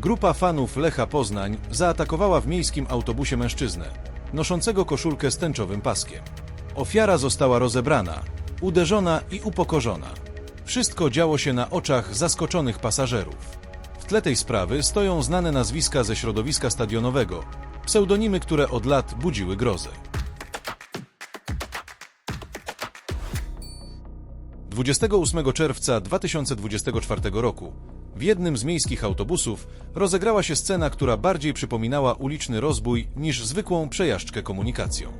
Grupa fanów Lecha Poznań zaatakowała w miejskim autobusie mężczyznę, noszącego koszulkę z tęczowym paskiem. Ofiara została rozebrana, uderzona i upokorzona. Wszystko działo się na oczach zaskoczonych pasażerów. W tle tej sprawy stoją znane nazwiska ze środowiska stadionowego, pseudonimy, które od lat budziły grozę. 28 czerwca 2024 roku w jednym z miejskich autobusów rozegrała się scena, która bardziej przypominała uliczny rozbój niż zwykłą przejażdżkę komunikacją.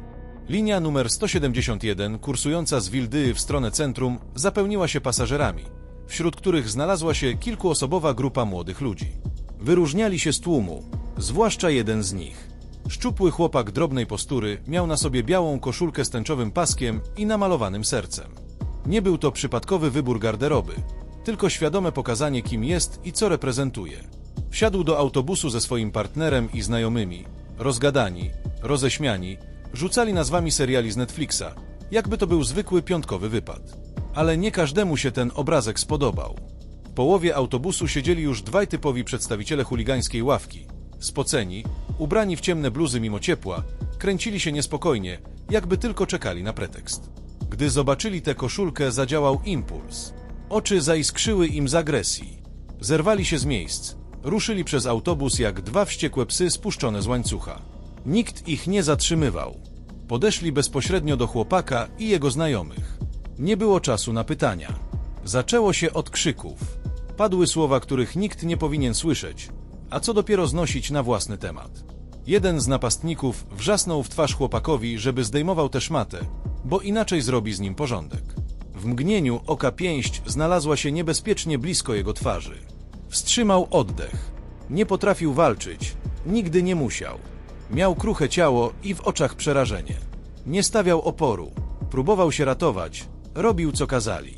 Linia numer 171, kursująca z Wildy w stronę centrum, zapełniła się pasażerami, wśród których znalazła się kilkuosobowa grupa młodych ludzi. Wyróżniali się z tłumu, zwłaszcza jeden z nich. Szczupły chłopak drobnej postury miał na sobie białą koszulkę z tęczowym paskiem i namalowanym sercem. Nie był to przypadkowy wybór garderoby, tylko świadome pokazanie, kim jest i co reprezentuje. Wsiadł do autobusu ze swoim partnerem i znajomymi, rozgadani, roześmiani, rzucali nazwami seriali z Netflixa, jakby to był zwykły piątkowy wypad. Ale nie każdemu się ten obrazek spodobał. W połowie autobusu siedzieli już dwaj typowi przedstawiciele chuligańskiej ławki. Spoceni, ubrani w ciemne bluzy mimo ciepła, kręcili się niespokojnie, jakby tylko czekali na pretekst. Gdy zobaczyli tę koszulkę, zadziałał impuls. Oczy zaiskrzyły im z agresji. Zerwali się z miejsc. Ruszyli przez autobus jak dwa wściekłe psy spuszczone z łańcucha. Nikt ich nie zatrzymywał. Podeszli bezpośrednio do chłopaka i jego znajomych. Nie było czasu na pytania. Zaczęło się od krzyków. Padły słowa, których nikt nie powinien słyszeć, a co dopiero znosić na własny temat. Jeden z napastników wrzasnął w twarz chłopakowi, żeby zdejmował tę szmatę, bo inaczej zrobi z nim porządek. W mgnieniu oka pięść znalazła się niebezpiecznie blisko jego twarzy. Wstrzymał oddech. Nie potrafił walczyć, nigdy nie musiał. Miał kruche ciało i w oczach przerażenie. Nie stawiał oporu, próbował się ratować, robił co kazali.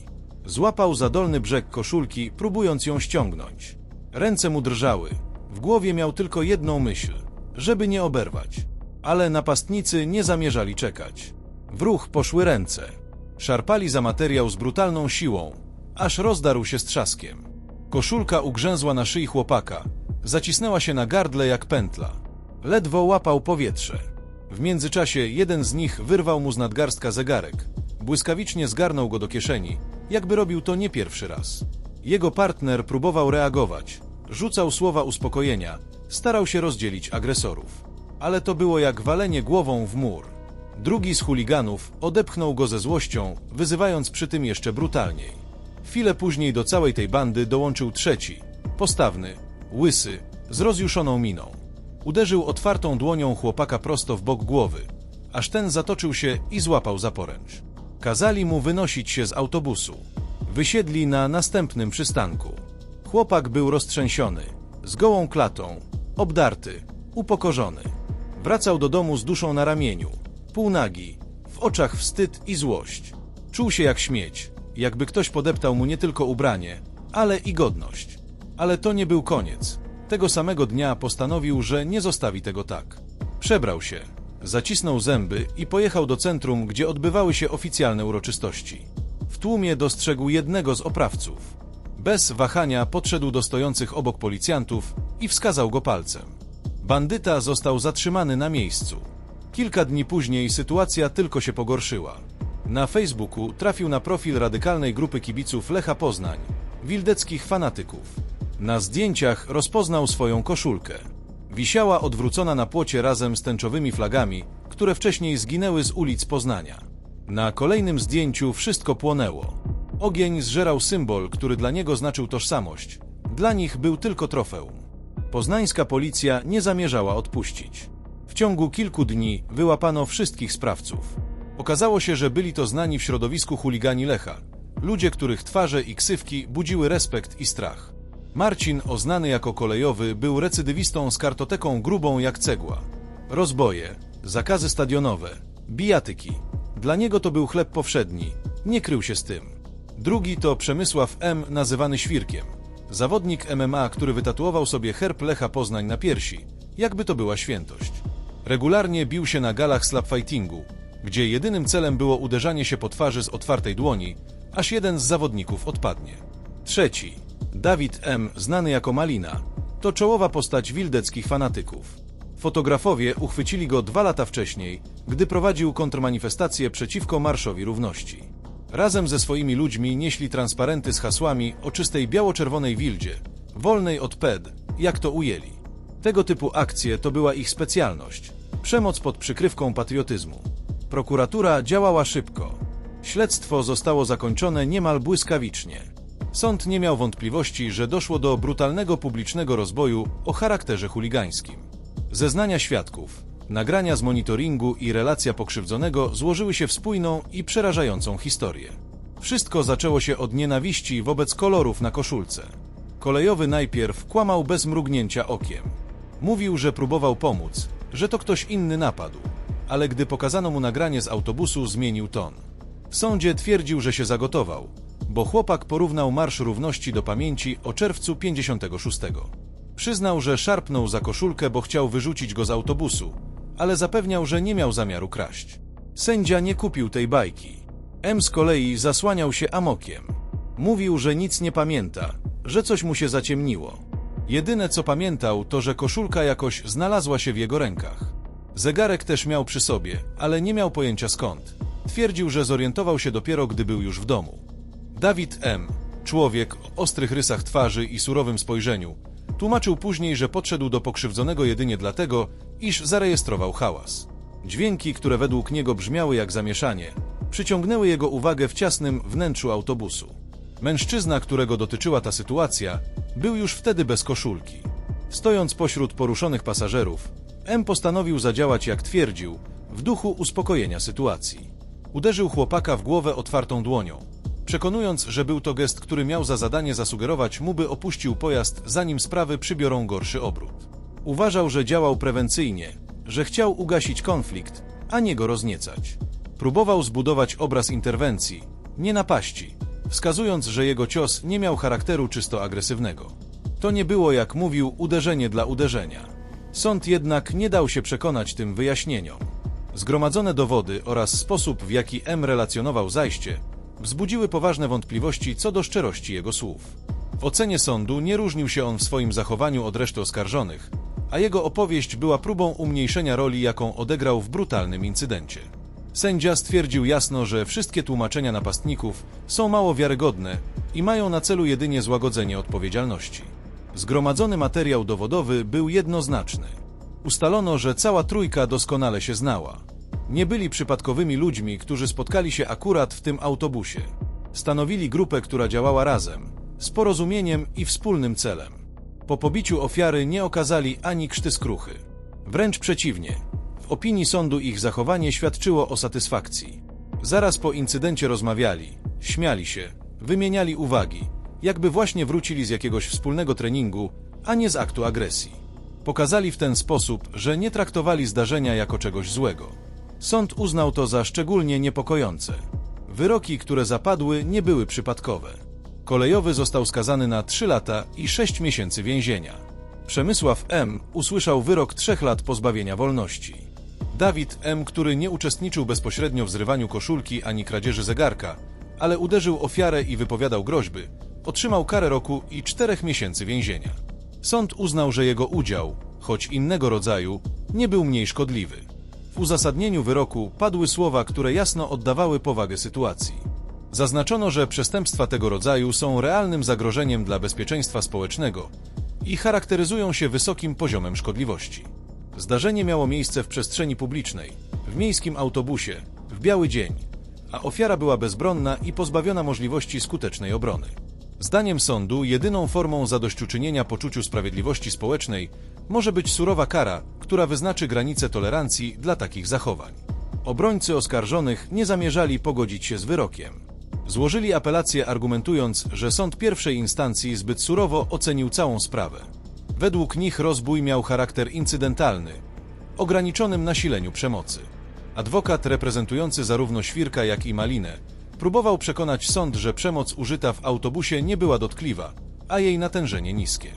Złapał za dolny brzeg koszulki, próbując ją ściągnąć. Ręce mu drżały. W głowie miał tylko jedną myśl, żeby nie oberwać. Ale napastnicy nie zamierzali czekać. W ruch poszły ręce. Szarpali za materiał z brutalną siłą, aż rozdarł się z trzaskiem. Koszulka ugrzęzła na szyi chłopaka, zacisnęła się na gardle jak pętla. Ledwo łapał powietrze. W międzyczasie jeden z nich wyrwał mu z nadgarstka zegarek. Błyskawicznie zgarnął go do kieszeni, jakby robił to nie pierwszy raz. Jego partner próbował reagować, rzucał słowa uspokojenia, starał się rozdzielić agresorów. Ale to było jak walenie głową w mur. Drugi z chuliganów odepchnął go ze złością, wyzywając przy tym jeszcze brutalniej. Chwilę później do całej tej bandy dołączył trzeci, postawny, łysy, z rozjuszoną miną. Uderzył otwartą dłonią chłopaka prosto w bok głowy, aż ten zatoczył się i złapał za poręcz. Kazali mu wynosić się z autobusu. Wysiedli na następnym przystanku. Chłopak był roztrzęsiony, z gołą klatą, obdarty, upokorzony. Wracał do domu z duszą na ramieniu, półnagi, w oczach wstyd i złość. Czuł się jak śmieć, jakby ktoś podeptał mu nie tylko ubranie, ale i godność. Ale to nie był koniec. Tego samego dnia postanowił, że nie zostawi tego tak. Przebrał się, zacisnął zęby i pojechał do centrum, gdzie odbywały się oficjalne uroczystości. W tłumie dostrzegł jednego z oprawców. Bez wahania podszedł do stojących obok policjantów i wskazał go palcem. Bandyta został zatrzymany na miejscu. Kilka dni później sytuacja tylko się pogorszyła. Na Facebooku trafił na profil radykalnej grupy kibiców Lecha Poznań, wildeckich fanatyków. Na zdjęciach rozpoznał swoją koszulkę. Wisiała odwrócona na płocie razem z tęczowymi flagami, które wcześniej zginęły z ulic Poznania. Na kolejnym zdjęciu wszystko płonęło. Ogień zżerał symbol, który dla niego znaczył tożsamość. Dla nich był tylko trofeum. Poznańska policja nie zamierzała odpuścić. W ciągu kilku dni wyłapano wszystkich sprawców. Okazało się, że byli to znani w środowisku chuligani Lecha. Ludzie, których twarze i ksywki budziły respekt i strach. Marcin, oznany jako kolejowy, był recydywistą z kartoteką grubą jak cegła. Rozboje, zakazy stadionowe, bijatyki. Dla niego to był chleb powszedni. Nie krył się z tym. Drugi to Przemysław M., nazywany Świrkiem. Zawodnik MMA, który wytatuował sobie herb Lecha Poznań na piersi, jakby to była świętość. Regularnie bił się na galach slapfightingu, gdzie jedynym celem było uderzanie się po twarzy z otwartej dłoni, aż jeden z zawodników odpadnie. Trzeci, Dawid M., znany jako Malina, To czołowa postać wildeckich fanatyków. Fotografowie uchwycili go dwa lata wcześniej, gdy prowadził kontrmanifestację przeciwko Marszowi Równości. Razem ze swoimi ludźmi nieśli transparenty z hasłami o czystej biało-czerwonej wildzie, wolnej od PED, jak to ujęli. Tego typu akcje to była ich specjalność. Przemoc pod przykrywką patriotyzmu. Prokuratura działała szybko. Śledztwo zostało zakończone niemal błyskawicznie. Sąd nie miał wątpliwości, że doszło do brutalnego publicznego rozboju o charakterze chuligańskim. Zeznania świadków, nagrania z monitoringu i relacja pokrzywdzonego złożyły się w spójną i przerażającą historię. Wszystko zaczęło się od nienawiści wobec kolorów na koszulce. Kolejowy najpierw kłamał bez mrugnięcia okiem. Mówił, że próbował pomóc, że to ktoś inny napadł, ale gdy pokazano mu nagranie z autobusu, zmienił ton. W sądzie twierdził, że się zagotował, bo chłopak porównał Marsz Równości do pamięci o czerwcu 56. Przyznał, że szarpnął za koszulkę, bo chciał wyrzucić go z autobusu, ale zapewniał, że nie miał zamiaru kraść. Sędzia nie kupił tej bajki. M z kolei zasłaniał się amokiem. Mówił, że nic nie pamięta, że coś mu się zaciemniło. Jedyne co pamiętał, to że koszulka jakoś znalazła się w jego rękach. Zegarek też miał przy sobie, ale nie miał pojęcia skąd. Twierdził, że zorientował się dopiero, gdy był już w domu. Dawid M., człowiek o ostrych rysach twarzy i surowym spojrzeniu, tłumaczył później, że podszedł do pokrzywdzonego jedynie dlatego, iż zarejestrował hałas. Dźwięki, które według niego brzmiały jak zamieszanie, przyciągnęły jego uwagę w ciasnym wnętrzu autobusu. Mężczyzna, którego dotyczyła ta sytuacja, był już wtedy bez koszulki. Stojąc pośród poruszonych pasażerów, M postanowił zadziałać jak twierdził, w duchu uspokojenia sytuacji. Uderzył chłopaka w głowę otwartą dłonią, przekonując, że był to gest, który miał za zadanie zasugerować mu, by opuścił pojazd, zanim sprawy przybiorą gorszy obrót. Uważał, że działał prewencyjnie, że chciał ugasić konflikt, a nie go rozniecać. Próbował zbudować obraz interwencji, nie napaści, wskazując, że jego cios nie miał charakteru czysto agresywnego. To nie było, jak mówił, uderzenie dla uderzenia. Sąd jednak nie dał się przekonać tym wyjaśnieniom. Zgromadzone dowody oraz sposób, w jaki M relacjonował zajście, wzbudziły poważne wątpliwości co do szczerości jego słów. W ocenie sądu nie różnił się on w swoim zachowaniu od reszty oskarżonych, a jego opowieść była próbą umniejszenia roli, jaką odegrał w brutalnym incydencie. Sędzia stwierdził jasno, że wszystkie tłumaczenia napastników są mało wiarygodne i mają na celu jedynie złagodzenie odpowiedzialności. Zgromadzony materiał dowodowy był jednoznaczny. Ustalono, że cała trójka doskonale się znała. Nie byli przypadkowymi ludźmi, którzy spotkali się akurat w tym autobusie. Stanowili grupę, która działała razem, z porozumieniem i wspólnym celem. Po pobiciu ofiary nie okazali ani krzty skruchy. Wręcz przeciwnie. Opinii sądu ich zachowanie świadczyło o satysfakcji. Zaraz po incydencie rozmawiali, śmiali się, wymieniali uwagi, jakby właśnie wrócili z jakiegoś wspólnego treningu, a nie z aktu agresji. Pokazali w ten sposób, że nie traktowali zdarzenia jako czegoś złego. Sąd uznał to za szczególnie niepokojące. Wyroki, które zapadły, nie były przypadkowe. Kolejowy został skazany na 3 lata i 6 miesięcy więzienia. Przemysław M. usłyszał wyrok 3 lat pozbawienia wolności. Dawid M., który nie uczestniczył bezpośrednio w zrywaniu koszulki ani kradzieży zegarka, ale uderzył ofiarę i wypowiadał groźby, otrzymał karę roku i 4 miesięcy więzienia. Sąd uznał, że jego udział, choć innego rodzaju, nie był mniej szkodliwy. W uzasadnieniu wyroku padły słowa, które jasno oddawały powagę sytuacji. Zaznaczono, że przestępstwa tego rodzaju są realnym zagrożeniem dla bezpieczeństwa społecznego i charakteryzują się wysokim poziomem szkodliwości. Zdarzenie miało miejsce w przestrzeni publicznej, w miejskim autobusie, w biały dzień, a ofiara była bezbronna i pozbawiona możliwości skutecznej obrony. Zdaniem sądu jedyną formą zadośćuczynienia poczuciu sprawiedliwości społecznej może być surowa kara, która wyznaczy granice tolerancji dla takich zachowań. Obrońcy oskarżonych nie zamierzali pogodzić się z wyrokiem. Złożyli apelację argumentując, że sąd pierwszej instancji zbyt surowo ocenił całą sprawę. Według nich rozbój miał charakter incydentalny, ograniczonym nasileniu przemocy. Adwokat reprezentujący zarówno Świrka, jak i Malinę próbował przekonać sąd, że przemoc użyta w autobusie nie była dotkliwa, a jej natężenie niskie.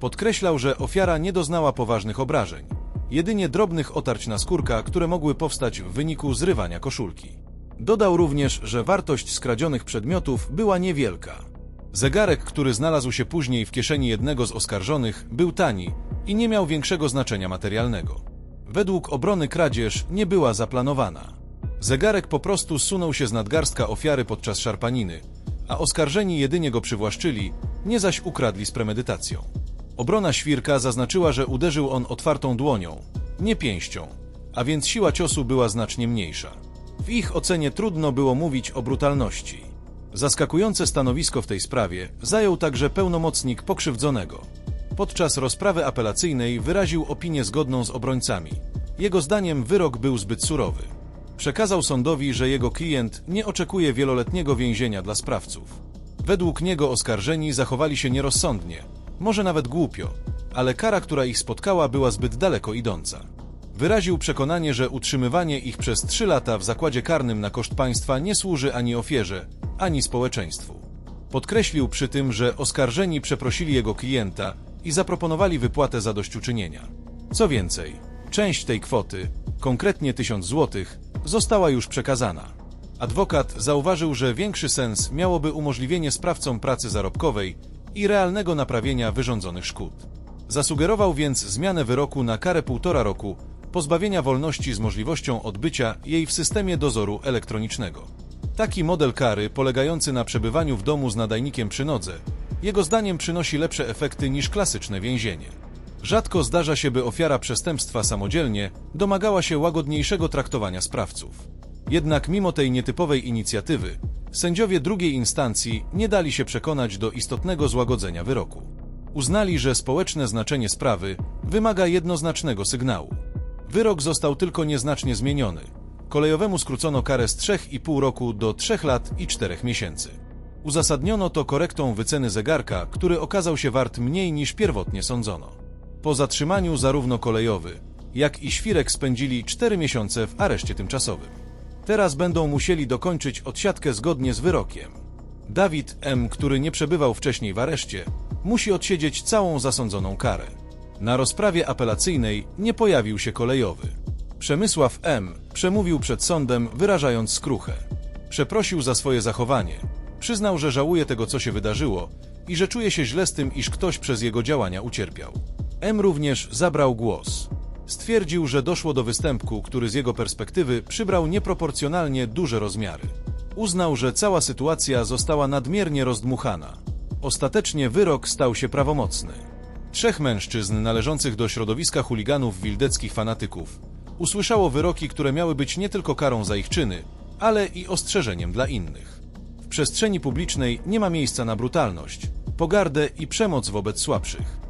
Podkreślał, że ofiara nie doznała poważnych obrażeń, jedynie drobnych otarć na skórka, które mogły powstać w wyniku zrywania koszulki. Dodał również, że wartość skradzionych przedmiotów była niewielka. Zegarek, który znalazł się później w kieszeni jednego z oskarżonych, był tani i nie miał większego znaczenia materialnego. Według obrony kradzież nie była zaplanowana. Zegarek po prostu sunął się z nadgarstka ofiary podczas szarpaniny, a oskarżeni jedynie go przywłaszczyli, nie zaś ukradli z premedytacją. Obrona świrka zaznaczyła, że uderzył on otwartą dłonią, nie pięścią, a więc siła ciosu była znacznie mniejsza. W ich ocenie trudno było mówić o brutalności. Zaskakujące stanowisko w tej sprawie zajął także pełnomocnik pokrzywdzonego. Podczas rozprawy apelacyjnej wyraził opinię zgodną z obrońcami. Jego zdaniem wyrok był zbyt surowy. Przekazał sądowi, że jego klient nie oczekuje wieloletniego więzienia dla sprawców. Według niego oskarżeni zachowali się nierozsądnie, może nawet głupio, ale kara, która ich spotkała, była zbyt daleko idąca. Wyraził przekonanie, że utrzymywanie ich przez trzy lata w zakładzie karnym na koszt państwa nie służy ani ofierze, ani społeczeństwu. Podkreślił przy tym, że oskarżeni przeprosili jego klienta i zaproponowali wypłatę zadośćuczynienia. Co więcej, część tej kwoty, konkretnie 1000 zł, została już przekazana. Adwokat zauważył, że większy sens miałoby umożliwienie sprawcom pracy zarobkowej i realnego naprawienia wyrządzonych szkód. Zasugerował więc zmianę wyroku na karę półtora roku pozbawienia wolności z możliwością odbycia jej w systemie dozoru elektronicznego. Taki model kary, polegający na przebywaniu w domu z nadajnikiem przy nodze, jego zdaniem przynosi lepsze efekty niż klasyczne więzienie. Rzadko zdarza się, by ofiara przestępstwa samodzielnie domagała się łagodniejszego traktowania sprawców. Jednak mimo tej nietypowej inicjatywy, sędziowie drugiej instancji nie dali się przekonać do istotnego złagodzenia wyroku. Uznali, że społeczne znaczenie sprawy wymaga jednoznacznego sygnału. Wyrok został tylko nieznacznie zmieniony. Kolejowemu skrócono karę z 3,5 roku do 3 lat i 4 miesięcy. Uzasadniono to korektą wyceny zegarka, który okazał się wart mniej niż pierwotnie sądzono. Po zatrzymaniu zarówno kolejowy, jak i świrek spędzili 4 miesiące w areszcie tymczasowym. Teraz będą musieli dokończyć odsiadkę zgodnie z wyrokiem. Dawid M., który nie przebywał wcześniej w areszcie, musi odsiedzieć całą zasądzoną karę. Na rozprawie apelacyjnej nie pojawił się kolejowy. Przemysław M. przemówił przed sądem, wyrażając skruchę. Przeprosił za swoje zachowanie. Przyznał, że żałuje tego, co się wydarzyło i że czuje się źle z tym, iż ktoś przez jego działania ucierpiał. M również zabrał głos. Stwierdził, że doszło do występku, który z jego perspektywy przybrał nieproporcjonalnie duże rozmiary. Uznał, że cała sytuacja została nadmiernie rozdmuchana. Ostatecznie wyrok stał się prawomocny. Trzech mężczyzn należących do środowiska chuliganów wildeckich fanatyków usłyszało wyroki, które miały być nie tylko karą za ich czyny, ale i ostrzeżeniem dla innych. W przestrzeni publicznej nie ma miejsca na brutalność, pogardę i przemoc wobec słabszych.